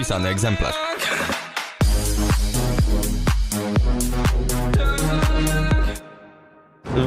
Pisany egzemplarz.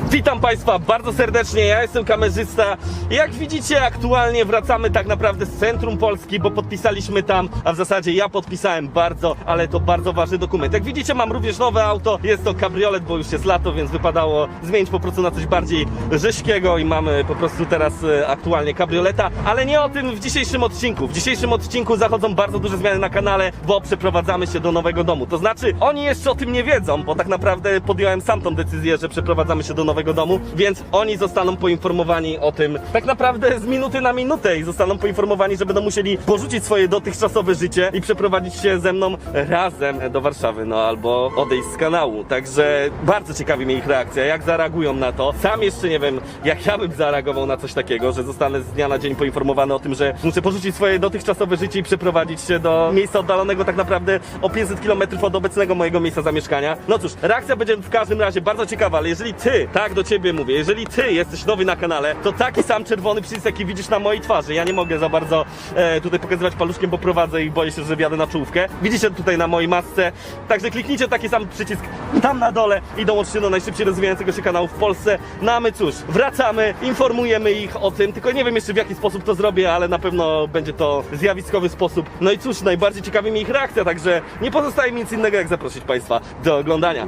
Witam Państwa bardzo serdecznie, ja jestem kamerzysta. Jak widzicie, aktualnie wracamy tak naprawdę z centrum Polski, bo podpisaliśmy tam, a w zasadzie ja podpisałem bardzo, ale to bardzo ważny dokument. Jak widzicie, mam również nowe auto, jest to kabriolet, bo już jest lato, więc wypadało zmienić po prostu na coś bardziej rześkiego i mamy po prostu teraz e, aktualnie kabrioleta, ale nie o tym w dzisiejszym odcinku. W dzisiejszym odcinku zachodzą bardzo duże zmiany na kanale, bo przeprowadzamy się do nowego domu. To znaczy, oni jeszcze o tym nie wiedzą, bo tak naprawdę podjąłem sam tą decyzję, że przeprowadzamy się do nowego domu, więc oni zostaną poinformowani o tym tak naprawdę z minuty na minutę i zostaną poinformowani, że będą musieli porzucić swoje dotychczasowe życie i przeprowadzić się ze mną razem do Warszawy, no albo odejść z kanału. Także bardzo ciekawi mnie ich reakcja, jak zareagują na to. Sam jeszcze nie wiem, jak ja bym zareagował na coś takiego, że zostanę z dnia na dzień poinformowany o tym, że muszę porzucić swoje dotychczasowe życie i przeprowadzić się do miejsca oddalonego tak naprawdę o 500 km od obecnego mojego miejsca zamieszkania. No cóż, reakcja będzie w każdym razie bardzo ciekawa, ale jeżeli ty, tak do ciebie mówię, jeżeli ty jesteś nowy na kanale, to taki sam czerwony przycisk, jaki widzisz na mojej twarzy. Ja nie mogę za bardzo e, tutaj pokazywać paluszkiem, bo prowadzę i boję się, że wjadę na czołówkę. Widzicie tutaj na mojej masce. Także kliknijcie taki sam przycisk tam na dole i dołączcie do najszybciej rozwijającego się kanału w Polsce. No a my cóż, wracamy, informujemy ich o tym, tylko nie wiem jeszcze w jaki sposób to zrobię, ale na pewno będzie to zjawiskowy sposób. No i cóż, najbardziej ciekawi mnie ich reakcja, także nie pozostaje mi nic innego jak zaprosić Państwa do oglądania.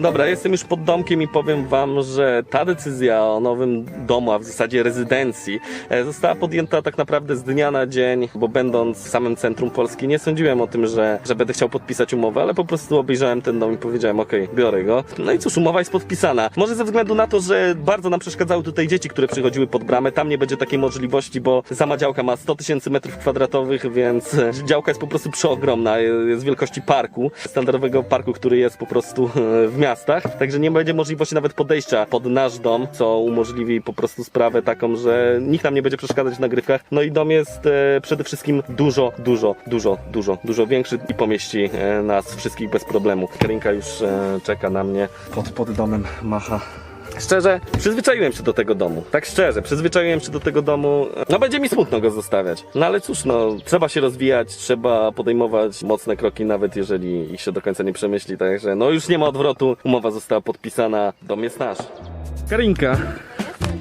Dobra, jestem już pod domkiem i powiem wam, że ta decyzja o nowym domu, a w zasadzie rezydencji, e, została podjęta tak naprawdę z dnia na dzień, bo będąc w samym centrum Polski nie sądziłem o tym, że, że będę chciał podpisać umowę, ale po prostu obejrzałem ten dom i powiedziałem, okej, biorę go. No i cóż, umowa jest podpisana. Może ze względu na to, że bardzo nam przeszkadzały tutaj dzieci, które przychodziły pod bramę, tam nie będzie takiej możliwości, bo sama działka ma 100 tysięcy metrów kwadratowych, więc e, działka jest po prostu przeogromna, jest wielkości parku, standardowego parku, który jest po prostu e, w miastach, także nie będzie możliwości nawet podejścia pod nasz dom, co umożliwi po prostu sprawę taką, że nikt nam nie będzie przeszkadzać w nagrywkach. No i dom jest e, przede wszystkim dużo, dużo, dużo, dużo, dużo większy i pomieści e, nas wszystkich bez problemu. Karinka już e, czeka na mnie pod, pod domem, macha. Szczerze, przyzwyczaiłem się do tego domu. Tak szczerze, przyzwyczaiłem się do tego domu. No będzie mi smutno go zostawiać. No ale cóż, no, trzeba się rozwijać, trzeba podejmować mocne kroki, nawet jeżeli ich się do końca nie przemyśli. Także no już nie ma odwrotu. Umowa została podpisana. Dom jest nasz. Karinka,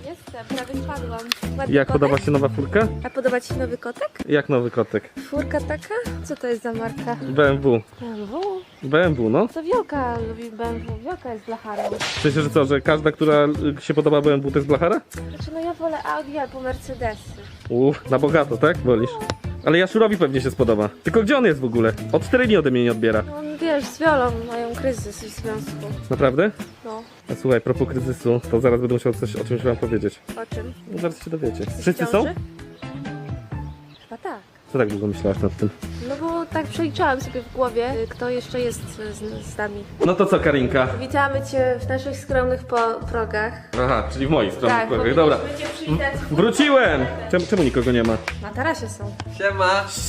Jestem, prawie spadłam. Ładny jak kotek? podoba się nowa furka? A podoba Ci się nowy kotek? Jak nowy kotek? Furka taka? Co to jest za marka? BMW. BMW? BMW, no. To Wiolka lubi BMW. Wiolka jest blacharą. Przecież że co, że każda, która y, się podoba BMW to jest blachara? Znaczy no ja wolę Audi albo Mercedesy. Uff, na bogato, tak? Wolisz? Ale Jaszurowi pewnie się spodoba. Tylko gdzie on jest w ogóle? Od 4 dni ode mnie nie odbiera. No wiesz, z Wiolą mają kryzys w związku. Naprawdę? No, A słuchaj, propos kryzysu, to zaraz będę musiał coś o czymś wam powiedzieć. o czym? No zaraz się dowiecie. Jesteś Wszyscy są? ciąży? Chyba tak. Co tak długo myślałaś nad tym? No bo tak przeliczałam sobie w głowie, y, kto jeszcze jest z, z nami. No to co, Karinka? Witamy Cię w naszych skromnych po progach. Aha, czyli w moich stronach. Tak, Tak, Dobra. powinniśmy Cię przywitać. Wróciłem! Czemu, czemu nikogo nie ma? Na tarasie są.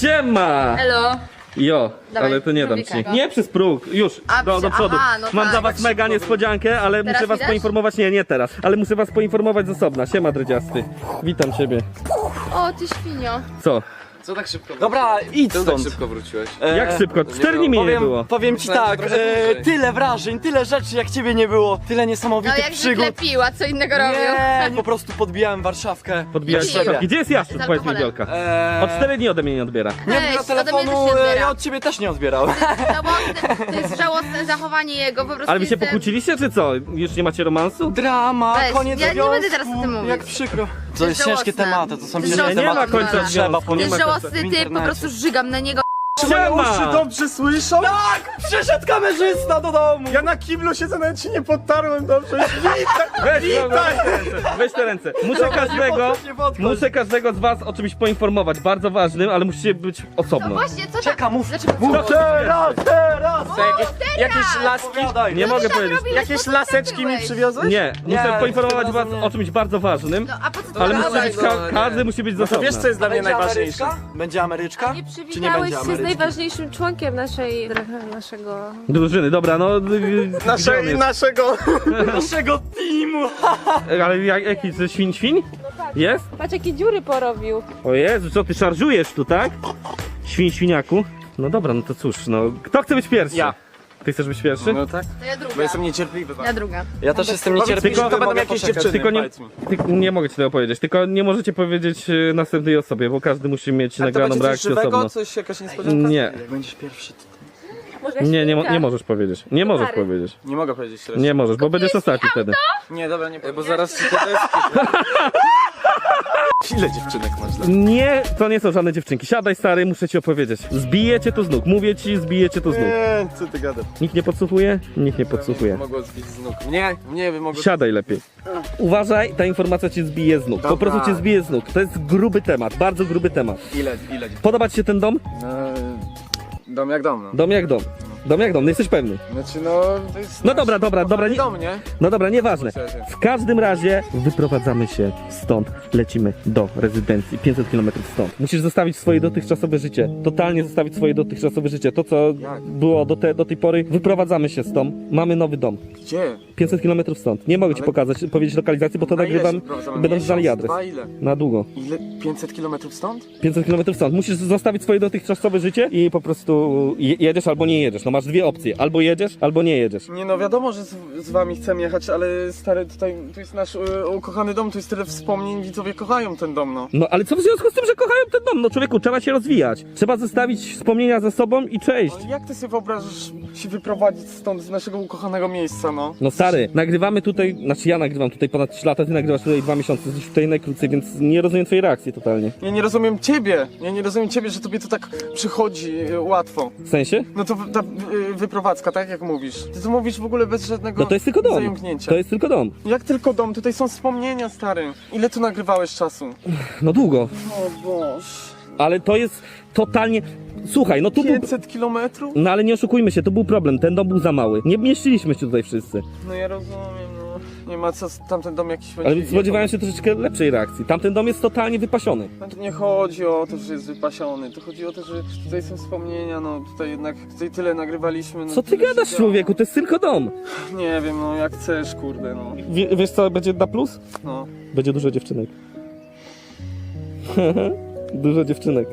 Siema! Elo. Jo, Dawaj, ale to nie dam ci. Nie przez próg, już, A, do, do przodu. aha, no Mam tak, dla was tak mega niespodziankę, ale Teraz muszę was widać? poinformować, nie, nie teraz, ale muszę was poinformować z osobna. Siema, dredziasty. Witam ciebie. O, ty świnio. Co? Co tak szybko Dobra, idź Czemu tak stąd. szybko wróciłeś? E, Jak szybko? Cztery dni mnie nie powiem, było. powiem ci Myślałem, tak, trochę e, dłużej. tyle wrażeń, tyle rzeczy jak ciebie nie było, tyle No niesamowitych jak przygód. zwykle piła, co innego robił. Nie, po prostu podbijałem Warszawkę. Podbijać słuchawki. Gdzie jest Jaszczur? Z Powiedz mi, alkoholem. Wielka. E, Od cztery dni ode mnie nie odbiera. nie Weź, ode mnie telefonu, też nie e, odbiera. ja od ciebie też nie odbierałem. No bo to, to jest żałosne zachowanie jego, po prostu Ale wy się jestem- pokłóciliście, czy co? Już nie macie romansu? Drama, Weź, koniec ja nie związku, będę teraz o tym mówić. Jak przykro. To jest ciężkie żałosne. tematy, to są To jest ciężkie żałosne. Nie ma tematy. końca Trzeba Trzeba związku. To Nie ma końca. W typ, po prostu żygam na niego. Siema! dobrze słyszą? Tak, przyszedł kamerzysta do domu. Ja na kiblu siedzę, nawet się nie potarłem dobrze. Weź, weź te ręce, weź te ręce. Muszę każdego, podchodź, nie podchodź. muszę każdego z was o czymś poinformować, bardzo ważnym, ale musicie być No osobno. właśnie, co Czeka, tam? mów. Dlaczego? Mów. Teraz, teraz! Jakieś laski, Opowiadaj. Nie mogę powiedzieć. jakieś laseczki mi przywiozłeś? Nie, muszę Nie, poinformować was nie. o czymś bardzo ważnym, No, a po co to ale musi być, ka- każdy musi być z To osobna. wiesz co jest dla mnie Będzie najważniejsze? Ameryczka? Będzie Ameryczka? Nie Czy nie przywitałeś będzie się z Ameryczki? Najważniejszym członkiem naszej, naszego... Drużyny, dobra, no... gdzie on Nasze, jest? naszego... Naszego teamu! Ale jak, jaki, że świn, świn? Jest? Patrz jakie dziury porobił. O Jezu, co ty szarżujesz tu, tak? Świń, świniaku. No dobra, no to cóż, no. Kto chce być pierwszy? Ja. Ty chcesz być pierwszy? No tak, To ja druga. bo jestem niecierpliwy. Ja druga. Ja też jestem niecierpliwy, Tylko- to będą jakieś dziewczyny. Tylko nie, powiedz mi. ty, nie mogę ci tego powiedzieć, tylko nie możecie powiedzieć y, następnej osobie, bo każdy musi mieć A to nagraną będzie coś reakcję żywego? osobno. Coś, jakaś niespodzianka? Nie, Jak będziesz pierwszy, to Nie, nie, mo- nie możesz powiedzieć. Nie możesz powiedzieć. Nie mogę powiedzieć teraz. Nie możesz, bo będziesz ostatni wtedy. Nie, dobra, nie Bo zaraz ci te deski... Ile dziewczynek masz dla Nie, to nie są żadne dziewczynki. Siadaj stary, muszę ci opowiedzieć. Zbijecie to z nóg. Mówię ci, zbijecie to z nóg. Nie, co ty gadasz? Nikt nie podsłuchuje? Nikt nie podsłuchuje. Mogło zbić z nóg. Nie, nie, by mogło... Siadaj lepiej. Uważaj, ta informacja cię zbije z nóg. Po Dobra. prostu cię zbije z nóg. To jest gruby temat, bardzo gruby temat. Ile, ile? Podoba ci się ten dom? No, dom jak dom, no. Dom jak dom. Dom jak dom, no jesteś pewny. Znaczy, no... To jest No dobra, dobra, dobra, nie, Dom, nie? no dobra, nieważne. W każdym razie wyprowadzamy się stąd, lecimy do rezydencji, 500 km stąd. Musisz zostawić swoje dotychczasowe życie, totalnie zostawić swoje dotychczasowe życie. To, co Jak? było do, te, do tej pory, wyprowadzamy się stąd, mamy nowy dom. Gdzie? 500 km stąd. Nie mogę ci Ale- pokazać, powiedzieć lokalizacji, bo to Na ile nagrywam, się wprowadzamy? będą Miesiąc, znali adres. Dwa, ile? Na długo. Ile? 500 kilometrów stąd? 500 km stąd. Musisz zostawić swoje dotychczasowe życie i po prostu je- jedziesz albo nie jedziesz. No masz dwie opcje. Albo jedziesz, albo nie jedziesz. Nie no, wiadomo, że z, z wami chcemy jechać, ale stary, tutaj, tu jest nasz e, ukochany dom, tu jest tyle wspomnień, widzowie kochają ten dom, no. No ale co w związku z tym, że kochają ten dom? No człowieku, trzeba się rozwijać. Trzeba zostawić wspomnienia za sobą i cześć. Ale jak ty sobie wyobrażasz się wyprowadzić stąd, z naszego ukochanego miejsca, no? No stary, nagrywamy tutaj, znaczy ja nagrywam tutaj ponad 3 lata, ty nagrywasz tutaj 2 miesiące, jesteś tutaj najkrócej, więc nie rozumiem twojej reakcji totalnie. Ja nie rozumiem ciebie, ja nie rozumiem ciebie, że tobie to tak przychodzi e, łatwo. W sensie? No to ta wyprowadzka, tak jak mówisz. Ty to mówisz w ogóle bez żadnego No to jest tylko dom. zająknięcia. To jest tylko dom. Jak tylko dom, tutaj są wspomnienia, stary. Ile tu nagrywałeś czasu? No długo. O Boż. Ale to jest totalnie... Słuchaj, no tu był... 500 kilometrów? No ale nie oszukujmy się, to był problem, ten dom był za mały. Nie mieściliśmy się tutaj wszyscy. No ja rozumiem. Nie ma co, tamten dom jakiś Ale będzie- spodziewałem się troszeczkę lepszej reakcji. Tamten dom jest totalnie wypasiony. No to nie chodzi o to, że jest wypasiony, to chodzi o to, że tutaj są wspomnienia, no tutaj jednak, tutaj tyle nagrywaliśmy. No, Co ty tyle się gadasz, działo. człowieku? To jest tylko dom. Nie wiem, no jak chcesz, kurde, no. Wie, wiesz co będzie na plus? No, Będzie dużo dziewczynek. dużo dziewczynek.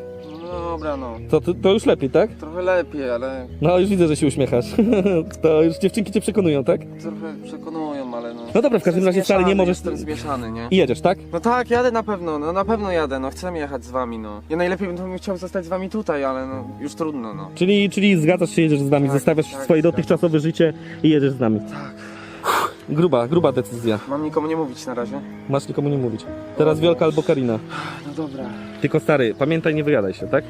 No dobra, no. To, to, to już lepiej, tak? Trochę lepiej, ale No już widzę, że się uśmiechasz. to już dziewczynki cię przekonują, tak? trochę przekonują, ale no. No dobra, w każdym Jestem razie wcale nie zmieszany, możesz... Jestem zmieszany, nie? I jedziesz, tak? No tak, jadę na pewno, no na pewno jadę, no chcę jechać z wami, no. Ja najlepiej bym chciał zostać z wami tutaj, ale no już trudno, no. Czyli, czyli zgadzasz się, jedziesz z nami, Tak, zostawiasz tak, swoje zgadzam dotychczasowe życie i jedziesz z nami. Tak. Gruba, gruba decyzja. Mam nikomu nie mówić na razie. Masz nikomu nie mówić. Teraz Wielka albo Karina. No dobra. Tylko stary, pamiętaj, nie wygadaj się, tak?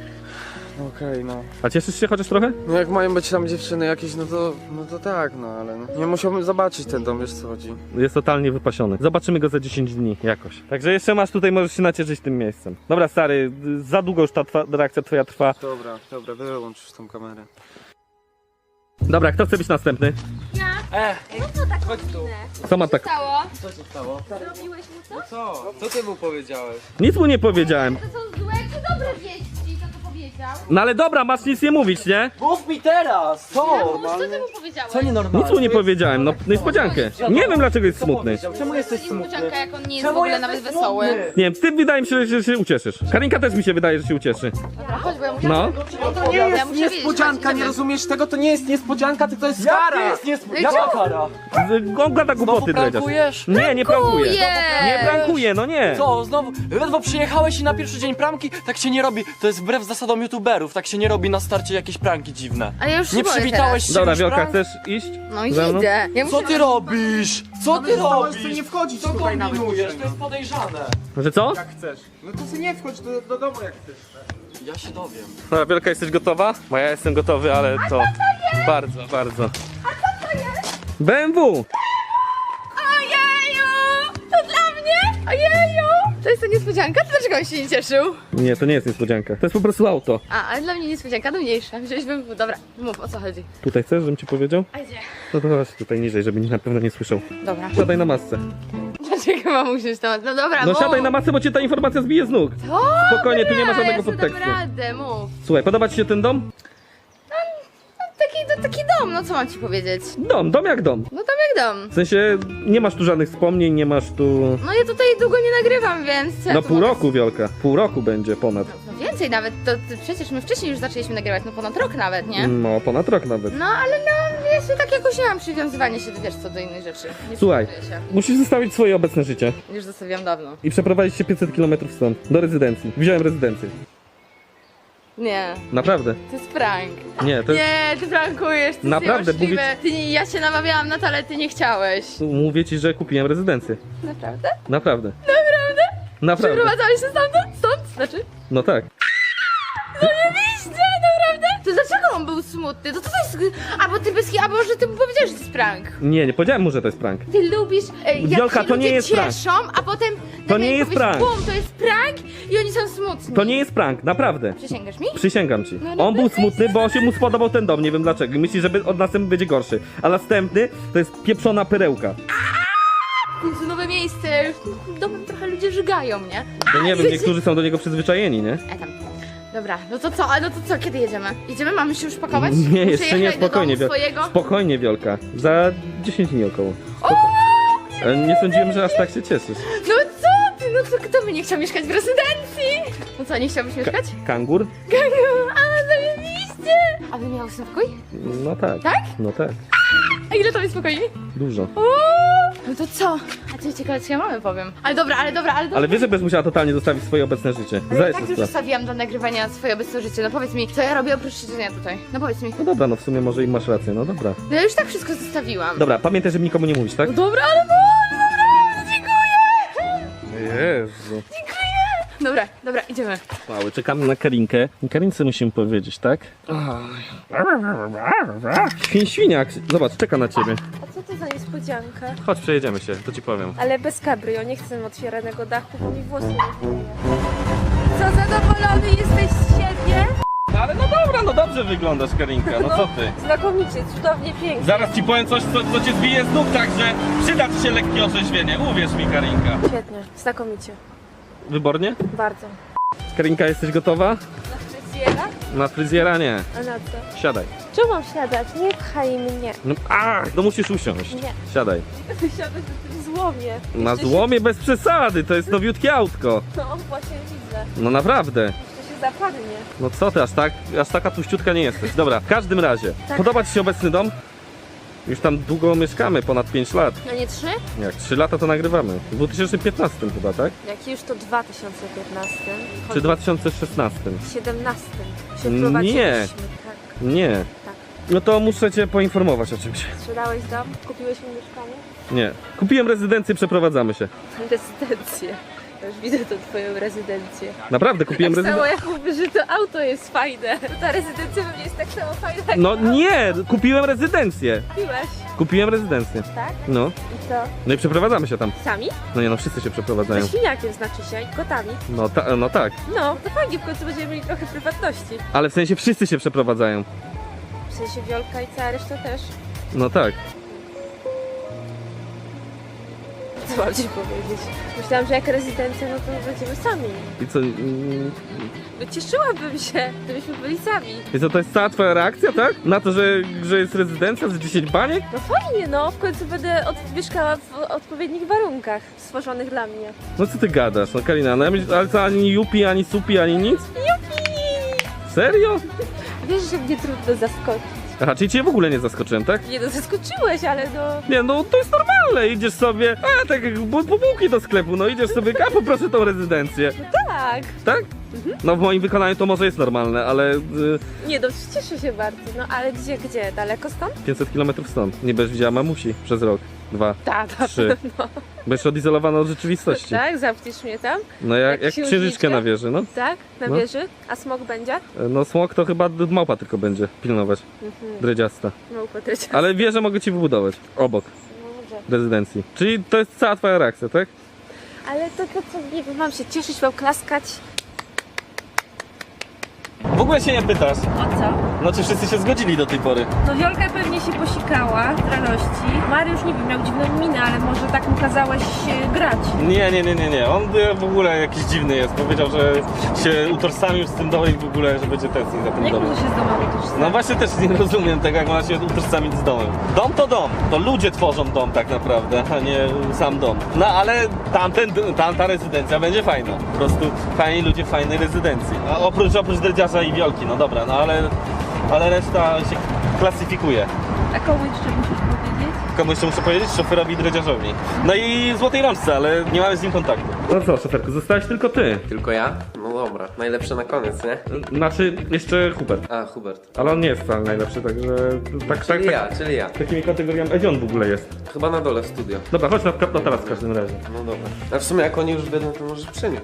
Okej, no. A cieszysz się chociaż trochę? No jak mają być tam dziewczyny jakieś, no to, no to tak, no ale no. Nie musiałbym zobaczyć ten dom, wiesz co chodzi. Jest totalnie wypasiony. Zobaczymy go za 10 dni jakoś. Także jeszcze masz tutaj, możesz się nacieszyć tym miejscem. Dobra, stary, za długo już ta twa, reakcja twoja trwa. Dobra, dobra, wyłącz już tą kamerę. Dobra, kto chce być następny? E, tak chodź tu. Co ma tak? Stało? Co się stało? Zrobiłeś mu? Co? Co ty mu powiedziałeś? Nic mu nie powiedziałem. To są złe czy dobre wieści, co? No ale dobra, masz nic nie mówić, nie? Mów mi teraz! Co? Co ty mu powiedziałeś? Co nienormalne? Nic mu nie powiedziałem, no niespodziankę. Nie wiem dlaczego jest smutny. powiedział? Czemu jesteś smutny? Niespodzianka, jak on nie jest w ogóle nawet wesoły. Nie wiem, ty wydaje mi się, że się ucieszysz. Karinka też mi się wydaje, że się ucieszy. Dobra, chodź, bo ja muszę... No. To nie Ja jest muszę wiedzieć, niespodzianka, nie rozumiesz tego? To nie jest niespodzianka, tylko to jest Jak to kara! jest niespo... I Jaka kara? Z- On gada głupoty, dredziarz. prankujesz? Nie, nie prankuje. Nie prankuje, no nie. Co, znowu? Ledwo przyjechałeś i na pierwszy dzień pranki? Tak się nie robi. To jest wbrew zasadom youtuberów. Tak się nie robi na starcie jakieś pranki dziwne. A ja już się Nie boję przywitałeś się Dobra, już Wielka, prank? chcesz iść? No i Ze mną? idę. Ja Co muszę... ty robisz? Co ty Zostałeś robisz? nie wchodzić Co tutaj nawet kombinujesz? dzisiaj, To jest podejrzane. Że co? Jak chcesz. No to sobie nie wchodź do, do domu jak chcesz. Ja się dowiem. Dobra, Wielka, jesteś gotowa? Bo ja jestem gotowy, ale to... Bardzo, bardzo. A co to jest? BMW! Ojeju! To dla mnie? Ojeju! To jest to niespodzianka? To dlaczego on się nie cieszył? Nie, to nie jest niespodzianka. To jest po prostu auto. A, ale dla mnie niespodzianka, no mniejsza. Wziąłeś bym... Dobra, mów, o co chodzi. Tutaj chcesz, żebym ci powiedział? A gdzie? No to chodź tutaj niżej, żeby na pewno nie słyszał. Dobra. Siadaj na masce. Dlaczego mam usiąść temat? No dobra, No mów. siadaj na masce, bo cię ta informacja zbije z nóg. Spokojnie, tu nie ma Dobra, żadnego ja sobie dam podtekstu. radę, mów. Słuchaj, podoba ci się ten dom? Taki, to, taki dom, no co mam ci powiedzieć? Dom, dom jak dom. No dom jak dom. W sensie nie masz tu żadnych wspomnień, nie masz tu... No ja tutaj długo nie nagrywam, więc... co ja No tu pół mogę- roku, Wiolka. Pół roku będzie ponad. No więcej nawet, to, przecież my wcześniej już zaczęliśmy nagrywać, no ponad rok nawet, nie? No, ponad rok nawet. No ale no, jeszcze tak jakoś nie mam przywiązywania się, wiesz co, do innych rzeczy. Nie Słuchaj. przywiązuję się. Musisz zostawić swoje obecne życie Już zostawiłam dawno. i przeprowadzić się 500 km stąd, do rezydencji. Wziąłem rezydencję. Nie, Naprawdę. to jest prank. Nie, to jest... Nie, ty prankujesz, to Naprawdę, jest niemożliwe. Ty, nie- ja się namawiałam na to, ale ty nie chciałeś. Mówię ci, że kupiłem rezydencję. Naprawdę? Naprawdę. Naprawdę? Naprawdę. Przeprowadzałeś się stamtąd? Stąd? Znaczy? No tak. Smutny? To co to jest... Albo ty bez... Albo że ty mu powiedziałeś, że to jest prank. Nie, nie powiedziałem mu, że to jest prank. Ty lubisz, e, jak Wiolka, się to nie jest prank. cieszą, a potem To nie jest prank. Bum, to jest prank i oni są smutni. To nie jest prank, naprawdę. Przysięgasz mi? Przysięgam ci. No, ale On był smutny, bo się mu spodobał ten dom, nie wiem dlaczego. Myśli, że by- od następny będzie gorszy. A następny to jest pieprzona perełka. W końcu nowe miejsce, domu trochę ludzie żygają, nie? No nie wiem, niektórzy są do niego przyzwyczajeni, nie? E tam. Dobra, no to co, a no to co, kiedy jedziemy? Jedziemy? Mamy się już pakować? Nie, Muszę jeszcze nie, jechać do spokojnie, domu Wiol- swojego? Spokojnie, Wiolka. Za 10 dni około. Ale nie sądziłem, że aż tak się cieszysz. No co ty, no co, kto by nie chciał mieszkać w rezydencji? No co, nie chciałbyś mieszkać? Kangur? Ganiu, a zajebiście! A wy miał swój pokój? No tak. Tak? No tak. A ile to jest pokoi? Dużo. O, no to co? A co ciekawe, co ja mamy powiem. Ale dobra, ale dobra, ale dobra. Ale wiesz, że będziesz musiała totalnie zostawić swoje obecne życie. Ale ja Zdajesz tak sobie już sprawę. zostawiłam do nagrywania swoje obecne życie. No powiedz mi, co ja robię oprócz siedzenia tutaj? No powiedz mi. No dobra, no w sumie może i masz rację, no dobra. No ja już tak wszystko zostawiłam. Dobra, pamiętaj, żeby nikomu nie mówić, tak? No dobra, ale no, dobra, dziękuję! Jezu. Dobra, dobra, idziemy. Mały, czekamy na Karinkę. Karince musimy powiedzieć, tak? Świn świniak, zobacz, czeka na ciebie. A co to za niespodzianka? Chodź, przejedziemy się, to ci powiem. Ale bez cabrio, nie chcę otwieranego dachu, bo mi włosy nie wpłynie. Co, zadowolony jesteś z siebie? No ale no dobra, no dobrze wyglądasz, Karinka, no co ty? Znakomicie, cudownie, pięknie. Zaraz ci powiem coś, co, co cię zbije z nóg, także przyda ci się lekkie orzeźwienie, uwierz mi, Karinka. Świetnie, znakomicie, Wybornie? bardzo. Karinka, jesteś gotowa? Na fryzjera? Na fryzjera nie. A na co? Siadaj. Czemu mam siadać? Nie pchaj mnie. No, a, no musisz usiąść. Nie. Siadaj. Siadać na złomie. Na Jeszcze złomie bez przesady, to jest nowiutkie autko. No właśnie widzę. No naprawdę. Zapadnie. No co ty, aż, tak, aż taka tuściutka nie jesteś. Dobra, w każdym razie. Tak. Podoba ci się obecny dom? Już tam długo mieszkamy, ponad 5 lat. A nie trzy? Jak 3 lata to nagrywamy. W 2015 chyba, tak? Jak już to 2015. Czy 2016? 17. Się Nie. Tak, Nie. tak. No to muszę cię poinformować o czymś. Sprzedałeś dom? Kupiłeś mi mieszkanie? Nie. Kupiłem rezydencję, przeprowadzamy się. Rezydencję. Już widzę tą twoją rezydencję. Naprawdę, kupiłem Tak samo rezydencję. jak mówisz, że to auto jest fajne. To ta rezydencja pewnie jest tak samo fajna jak No auto. nie, kupiłem rezydencję. Kupiłeś, Kupiłem rezydencję. tak? No. I co? No i przeprowadzamy się tam. Sami? No nie no, wszyscy się przeprowadzają. Ze świniakiem znaczy się i kotami. No, ta, no tak. No, to fajnie, w końcu będziemy mieli trochę prywatności. Ale w sensie wszyscy się przeprowadzają. W sensie Wiolka i cała reszta też. No tak. Co mam ci powiedzieć? Myślałam, że jak rezydencja, no to będziemy sami. I co? mm, No cieszyłabym się, gdybyśmy byli sami. I co, to jest cała twoja reakcja, tak? Na to, że, że jest rezydencja z 10 baniek? No fajnie, no. W końcu będę od, mieszkała w odpowiednich warunkach stworzonych dla mnie. No co ty gadasz, no Karina, no ja myśl, ale co, ani jupi, ani supi, ani nic? Jupi! Serio? Wiesz, że mnie trudno zaskoczyć. Czyli cię w ogóle nie zaskoczyłem, tak? Nie no, zaskoczyłeś, ale no... Nie, no to jest normalne, idziesz sobie, a tak jak bu- po bułki do sklepu, no idziesz sobie, a poproszę tą rezydencję, Tak. tak? No w moim wykonaniu to może jest normalne, ale y, Nie no, cieszę się bardzo. No ale gdzie, gdzie? Daleko stąd? 500 km stąd, nie będziesz widziała mamusi przez rok, dwa, Tak, na trzy. pewno. Będziesz odizolowana od rzeczywistości. Tak, zamkniesz mnie tam? No jak, Jak jak księżyczkę na wieży, no. Tak? Na No. wieży? A smok będzie? No smok to chyba d- małpa tylko będzie pilnować, Mhm. dredziasta. No, potrycia. Ale wieżę mogę ci wybudować, obok rezydencji. Czyli to jest cała twoja reakcja, tak? Ale to, to co, nie wiem, mam się cieszyć, mam klaskać. W ogóle się nie pytasz? O co? No czy wszyscy się zgodzili do tej pory? No Wiolka pewnie się posikała z radości. Mariusz nie wiem, miał dziwną minę, ale może tak mu kazałeś e, grać. Nie, nie, nie, nie, nie. On e, w ogóle jakiś dziwny jest. Powiedział, że się utożsamił z tym domem i w ogóle, że będzie tęsknił za tym Jak domem. może się z domem utożsamić? No właśnie też nie rozumiem tego, jak ma się utożsamić z domem. Dom to dom, to ludzie tworzą dom tak naprawdę, a nie sam dom. No ale tamten, tamta rezydencja będzie fajna. Po prostu fajni ludzie w fajnej rezydencji. A oprócz, oprócz dredziarza i wiolki, no dobra, no ale, ale reszta się klasyfikuje. A komu jeszcze musisz? Komu jeszcze muszę powiedzieć? Szoferowi i dredziarzowi. No i Złotej Rączce, ale nie mamy z nim kontaktu. No co, szoferku, zostałeś tylko ty. Tylko ja? No dobra, najlepsze na koniec, nie? Znaczy, jeszcze Hubert. A, Hubert. Ale on nie jest wcale najlepszy, także tak, tak, Czyli tak. ja, czyli ja. Takimi kategoriami. Ej, gdzie on w ogóle jest? Chyba na dole w studio. Dobra, chodź na, na teraz w każdym razie. No dobra. A w sumie jak oni już będą, to może przynieść.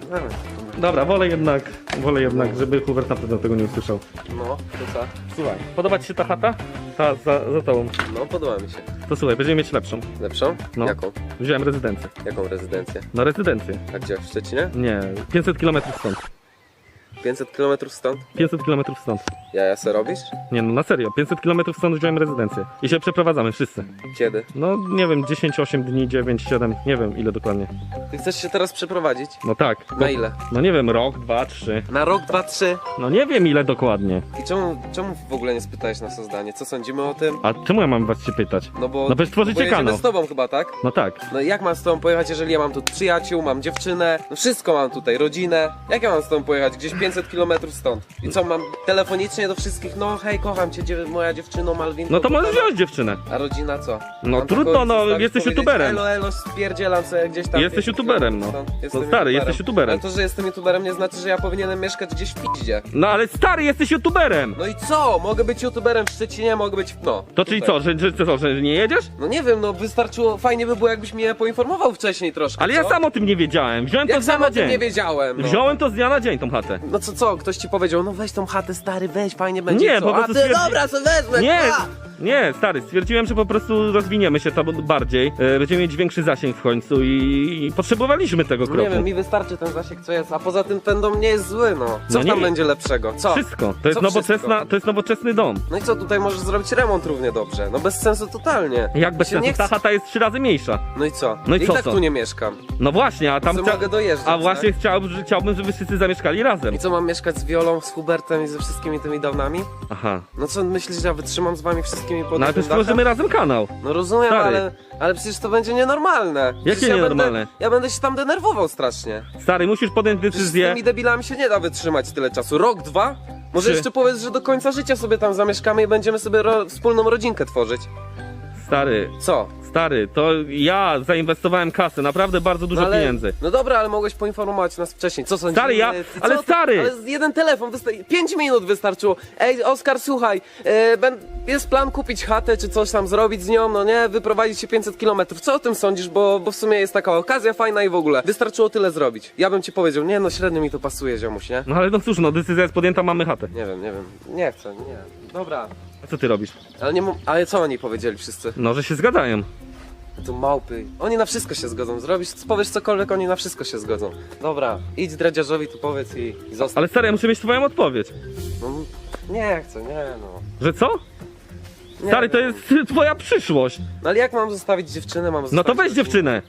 Dobra, wolę jednak, wolę jednak, żeby Hubert na pewno tego nie usłyszał. No, to co? Słuchaj, podoba ci się ta chata? Ta za, za tobą. No, podoba mi się. To słuchaj, będziemy mieć lepszą. Lepszą? No. Jaką? Wziąłem rezydencję. Jaką rezydencję? No rezydencję. A gdzie? W Szczecinie? Nie, 500 km stąd. 500 km stąd? 500 km stąd. Jaja se robisz? Nie no, na serio, 500 km stąd wziąłem rezydencję. I się przeprowadzamy wszyscy. Kiedy? No, nie wiem, 10, 8 dni, 9, 7, nie wiem ile dokładnie. Ty chcesz się teraz przeprowadzić? No tak. Na ile? No nie wiem, rok, dwa, trzy. Na rok, dwa, trzy. No nie wiem ile dokładnie. I czemu, czemu w ogóle nie spytałeś nas o zdanie? Co sądzimy o tym? A czemu ja mam was się pytać? No bo... No przecież tworzycie kanał. z tobą chyba, tak? No tak. No i jak mam z tobą pojechać, jeżeli ja mam tu przyjaciół, mam dziewczynę, no wszystko mam tutaj, rodzinę. Jak ja mam z tobą pojechać? Gdzieś 500 km stąd. I co, mam telefonicznie do wszystkich, no hej, kocham cię, dziew- moja dziewczyno Malwinko. No to możesz wziąć dziewczynę. A rodzina co? No Mam trudno, tylko no, zostawić jesteś powiedzieć, youtuberem. Elo, elo, spierdzielam sobie gdzieś tam. Jesteś 500 youtuberem, no. No Jestem stary, jesteś youtuberem. Ale to, że jestem youtuberem nie znaczy, że ja powinienem mieszkać gdzieś w piździe. No ale stary, jesteś youtuberem! No i co? Mogę być youtuberem w Szczecinie, mogę być, no. To czyli tutaj. co, że, że, co, że nie jedziesz? No nie wiem, no wystarczyło, fajnie by było jakbyś mnie poinformował wcześniej troszkę, Ale ja co? sam o tym nie wiedziałem. Wziąłem to Jak z dnia sam na o tym nie dzień. wiedziałem, no. Wziąłem to z dnia na dzień tą chatę. No co, co? Ktoś ci powiedział, no weź tą chatę, stary, weź, fajnie będzie, Nie, co? po A prostu ty, stwierdzi- dobra, co wezmę, Nie, nie, stary, stwierdziłem, że po prostu rozwiniemy się tam bardziej. E, Będziemy mieć większy zasięg w końcu i, i potrzebowaliśmy tego No kroku. nie wiem, mi wystarczy ten zasięg, co jest, a poza tym ten dom nie jest zły, no. Co No tam nie. będzie lepszego? Co? Wszystko. To jest, Co nowoczesna, wszystko? to jest nowoczesny dom. No i co, tutaj możesz zrobić remont równie dobrze, no bez sensu totalnie. Jak bez się nie sensu? Ta chce- chata jest trzy razy mniejsza. No i co? No i co, tak co? tu nie mieszkam. No właśnie, a tam... Co chcia- mogę dojeżdżać, A właśnie tak? chciałbym, że- chciałbym, żeby wszyscy zamieszkali razem. I co, mam mieszkać z Wiolą, z Hubertem i ze wszystkimi tymi domami? Aha. No co, myślisz, że ja wytrzymam z wami wszystkimi pod No ale jednym dachem? tworzymy razem kanał. No rozumiem, Stary. ale, ale przecież to będzie nienormalne. Przecież ja nienormalne? Będę, ja będę się tam denerwował strasznie. Stary, musisz podjąć Przecież z decyzję. tymi debilami się nie da wytrzymać tyle czasu. Rok, dwa? Może Trzy. jeszcze powiedz, że do końca życia sobie tam zamieszkamy i będziemy sobie ro wspólną rodzinkę tworzyć. Stary, Co? Stary, to ja zainwestowałem kasę, naprawdę bardzo dużo no, ale, pieniędzy. No dobra, ale mogłeś poinformować nas wcześniej. Co sądzisz? Stary, ja- Co ale ty- stary! Ale jeden telefon, wysta- pięć minut wystarczyło. Ej, Oskar, słuchaj, e, ben- jest plan kupić chatę, czy coś tam zrobić z nią, no nie? Wyprowadzić się 500 kilometrów. Co o tym sądzisz? Bo, bo w sumie jest taka okazja fajna i w ogóle. Wystarczyło tyle zrobić. Ja bym ci powiedział, nie no, średnio mi to pasuje, ziomuś, nie? No ale no cóż, no decyzja jest podjęta, mamy chatę. Nie wiem, nie wiem. Nie chcę, nie. Dobra. A co ty robisz? Ale nie mu- ale co oni powiedzieli wszyscy? No, że się zgadzają. To małpy. Oni na wszystko się zgodzą. Zrobisz, powiesz cokolwiek, oni na wszystko się zgodzą. Dobra, idź dredziarzowi tu powiedz i, i zostaw. Ale stary, ja muszę mieć twoją odpowiedź. No, nie chcę, nie no. Że co? Nie Stary, to jest twoja przyszłość. No ale jak mam zostawić dziewczynę? Mam No zostawić to weź rodzinę? dziewczynę.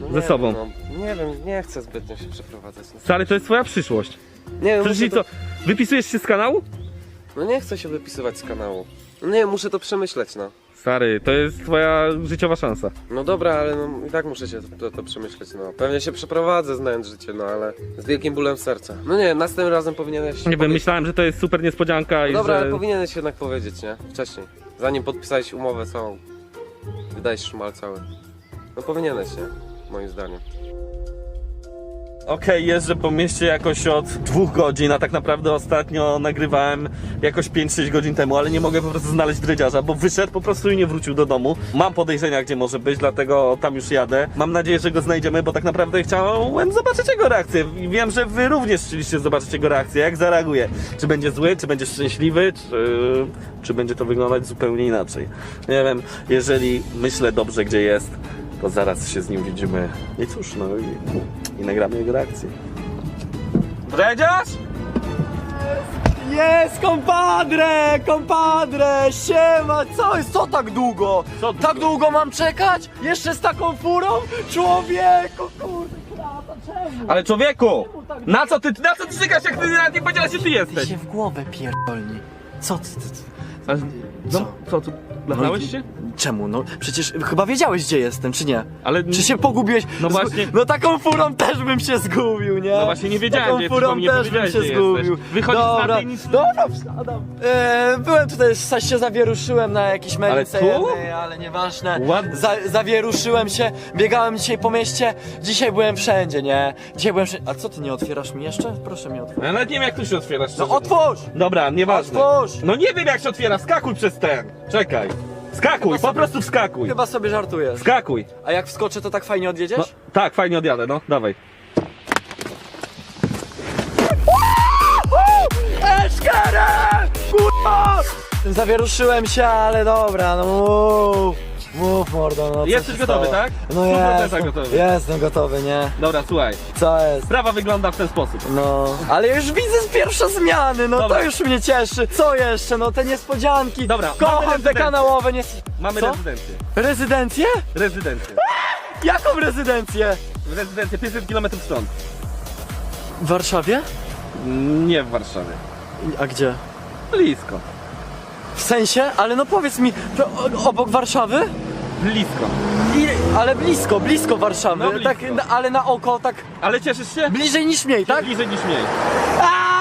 No, ze sobą. Wiem, no, nie wiem, nie chcę zbytnio się przeprowadzać. No, Stary, to jest twoja przyszłość. nie wiem, Przecież muszę i to... co? Wypisujesz się z kanału? No nie chcę się wypisywać z kanału. No nie, muszę to przemyśleć, no. Stary, to jest twoja życiowa szansa. No dobra, ale no, i tak muszę się to, to przemyśleć, no. Pewnie się przeprowadzę znając życie, no ale z wielkim bólem serca. No nie, następnym razem powinieneś... Nie wiem, myślałem, że to jest super niespodzianka i No dobra, że... ale powinieneś jednak powiedzieć, nie? Wcześniej. Zanim podpisałeś umowę całą. Wydajesz szmal cały. No powinieneś, nie? Moim zdaniem. Okej, jeżdżę po mieście jakoś od dwóch godzin, a tak naprawdę ostatnio nagrywałem jakoś 5-6 godzin temu, ale nie mogę po prostu znaleźć dredziarza, bo wyszedł po prostu i nie wrócił do domu. Mam podejrzenia, gdzie może być, dlatego tam już jadę. Mam nadzieję, że go znajdziemy, bo tak naprawdę chciałem zobaczyć jego reakcję. Wiem, że wy również chcieliście zobaczyć jego reakcję, jak zareaguje. Czy będzie zły, czy będzie szczęśliwy, czy, czy będzie to wyglądać zupełnie inaczej. Nie wiem, jeżeli myślę dobrze, gdzie jest, to zaraz się z nim widzimy. I cóż, no i, i nagramy jego reakcję. Dredziarz? Jest, kompadre, kompadre, siema, co jest, co tak długo? Co długo? Tak długo mam czekać? Jeszcze z taką furą? Człowieku, kurde, krata, czemu? Ale człowieku! Na co ty, na co ty czekasz, jak ty nawet nie powiedziałeś, że ty Ty jesteś? się w głowę pierdolni. Co ty, ty, ty? No, co, tu, blachnąłeś się? Czemu? No przecież chyba wiedziałeś gdzie jestem, czy nie? Ale... Czy się pogubiłeś? No Zgu- właśnie. No taką furą też bym się zgubił, nie? No właśnie nie wiedziałem, Taką gdzie jesteś, furą bo też bym powiedziałeś, się gdzie zgubił. Wychodzisz z Dobra, chaty i nic- dobra, wsiadam. E, byłem tutaj, zaś się zawieruszyłem na jakiejś melice tu? jednej, ale nieważne. Ładnie. Za, zawieruszyłem się, biegałem dzisiaj po mieście, dzisiaj byłem wszędzie, nie? Dzisiaj byłem wszędzie. A co ty nie otwierasz mi jeszcze? Proszę mi otworzyć. Ja nawet nie wiem, jak tu się otwiera, No szczerze. otwórz! Dobra, nieważne. Otwórz! No nie wiem, jak się otwiera, skakuj przez ten. Czekaj. Skakuj, po prostu wskakuj. Chyba sobie żartujesz. Skakuj. A jak wskoczę, to tak fajnie odjedziesz? No, tak, fajnie odjadę, no, dawaj. Eszkerem! Kurwa! Zawieruszyłem się, ale dobra, no mów. Mów mordo, no co Jesteś się gotowy, stało? tak? No 100% jestem, gotowy. jestem gotowy, nie? Dobra, słuchaj. Co jest? Sprawa wygląda w ten sposób. No, ale już widzę z pierwsze zmiany, no Dobra. to już mnie cieszy. Co jeszcze? No te niespodzianki. Dobra, mamy kocham te rezydencję. kanałowe nie... Mamy Co? rezydencję. Rezydencję? Rezydencję. Jaką rezydencję? Rezydencję 500 km stąd. W Warszawie? Nie w Warszawie. A gdzie? Blisko. W sensie? Ale no powiedz mi, to o- obok Warszawy? Blisko. I, ale blisko, blisko Warszawy. No blisko. Tak, na- ale na oko tak Ale cieszysz się? bliżej niż mniej, tak? Bliżej niż mniej. A,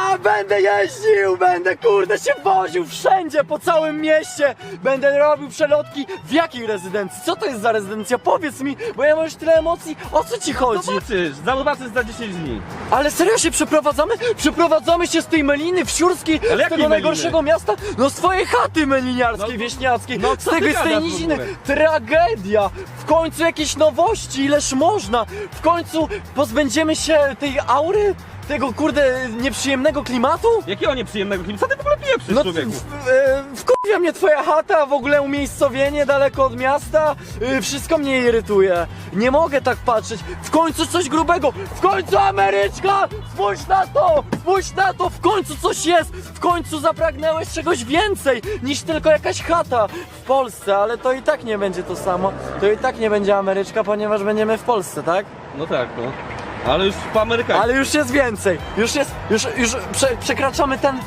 będę jeździł, będę kurde się woził wszędzie, po całym mieście. Będę robił przelotki. W jakiej rezydencji? Co to jest za rezydencja? Powiedz mi, bo ja mam już tyle emocji. O co ci chodzi? Zobaczysz, zobaczysz za 10 dni. Ale serio się przeprowadzamy? Przeprowadzamy się z tej Meliny Wsiórskiej, Ale z jakiej tego Meliny? najgorszego miasta, no z twojej chaty meliniarskiej, No, wieśniackiej, no, z co tego ty z tej gadasz w niziny. ogóle? Tragedia! W końcu jakieś nowości, ileż można! W końcu pozbędziemy się tej aury? Tego kurde nieprzyjemnego klimatu? Jakiego nieprzyjemnego klimu? Co ty w ogóle pieprzysz, No człowieku? w, e, wkurwia mnie twoja chata, w ogóle umiejscowienie daleko od miasta, e, wszystko mnie irytuje. Nie mogę tak patrzeć. W końcu coś grubego, w końcu Ameryczka! Spójrz na to, spójrz na to, w końcu coś jest, w końcu zapragnęłeś czegoś więcej niż tylko jakaś chata w Polsce, ale to i tak nie będzie to samo. To i tak nie będzie Ameryczka, ponieważ będziemy w Polsce, tak? No tak, no. Ale już po amerykańsku. Ale już jest więcej. Już jest, już, już prze, przekraczamy ten,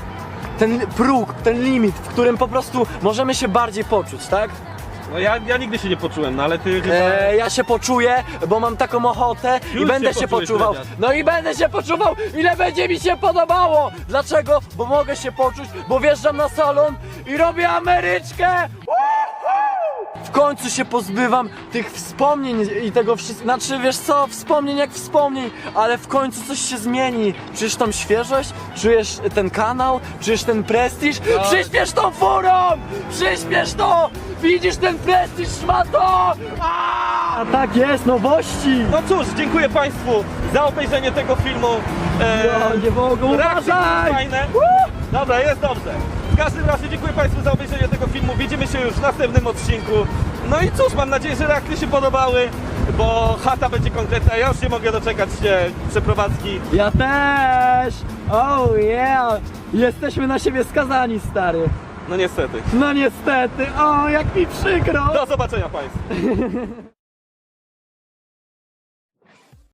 ten próg, ten limit, w którym po prostu możemy się bardziej poczuć, tak? No ja, ja nigdy się nie poczułem, no ale ty chyba... E, ja się poczuję, bo mam taką ochotę i Już będę się się poczułeś, poczuwał. No i będę się poczuwał, ile będzie mi się podobało. Dlaczego? Bo mogę się poczuć, bo wjeżdżam na salon i robię Ameryczkę. Woohoo! W końcu się pozbywam tych wspomnień i tego wszystkiego. Znaczy, wiesz co, wspomnień jak wspomnień, ale w końcu coś się zmieni. Czujesz tą świeżość? Czujesz ten kanał? Czujesz ten prestiż? Przyśpiesz tą furą! Przyśpiesz to! Widzisz ten prestiż, szmato! A tak jest, nowości! No cóż, dziękuję Państwu za obejrzenie tego filmu. E, Ja nie mogę, reakcje uważaj! fajne. Dobra, jest dobrze. W każdym razie dziękuję Państwu za obejrzenie tego filmu. Widzimy się już w następnym odcinku. No i cóż, mam nadzieję, że reakcje się podobały, bo chata będzie konkretna. Ja już nie mogę doczekać się przeprowadzki. Ja też! Oh yeah! Jesteśmy na siebie skazani, stary. No niestety. No niestety, o jak mi przykro! Do zobaczenia Państwu.